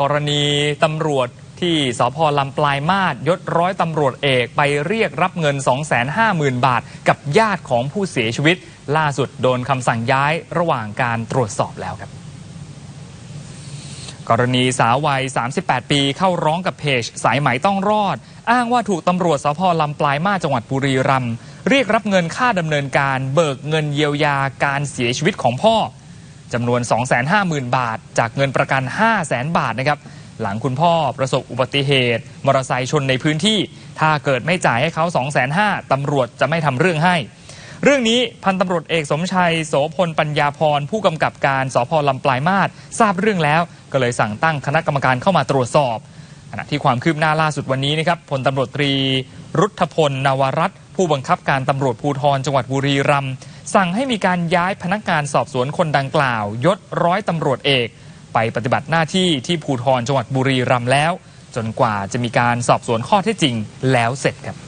กรณีตำรวจที่สพลำปลายมาศยศร้อยตำรวจเอกไปเรียกรับเงิน 250,000 บาท กับญาติของผู้เสียชีวิต ล่าสุดโดนคำสั่งย้ายระหว่างการตรวจสอบแล้วครับ กรณีสาววัย 38 ปีเข้าร้องกับเพจ สายไหมต้องรอด อ้างว่าถูกตำรวจสพลำปลายมาสจังหวัดบุรีรัมย์เรียกรับเงินค่าดำเนินการ เบิกเงินเยียวยาการเสียชีวิตของพ่อ จำนวน 250,000 บาท จากเงินประกัน 500,000 บาทนะครับ หลังคุณพ่อประสบอุบัติเหตุมอเตอร์ไซค์ชนในพื้นที่ ถ้าเกิดไม่จ่ายให้เขา 250,000ตำรวจจะไม่ทำเรื่องให้ เรื่องนี้พันตำรวจเอกสมชัย โสพลปัญญาพร ผู้กำกับการสพลำปลายมาศทราบเรื่องแล้ว ก็เลยสั่งตั้งคณะกรรมการเข้ามาตรวจสอบขณะที่ความคืบหน้าล่าสุดวันนี้นะครับพลตำรวจตรี รุทธพลนวรัตน์ผู้บังคับการตำรวจภูธรจังหวัดบุรีรัมย์ สั่งให้มีการย้ายพนักงานสอบสวนคนดังกล่าว ยศร้อยตำรวจเอก ไปปฏิบัติหน้าที่ที่ภูทรจังหวัดบุรีรัมย์แล้ว จนกว่าจะมีการสอบสวนข้อเท็จจริงแล้วเสร็จครับ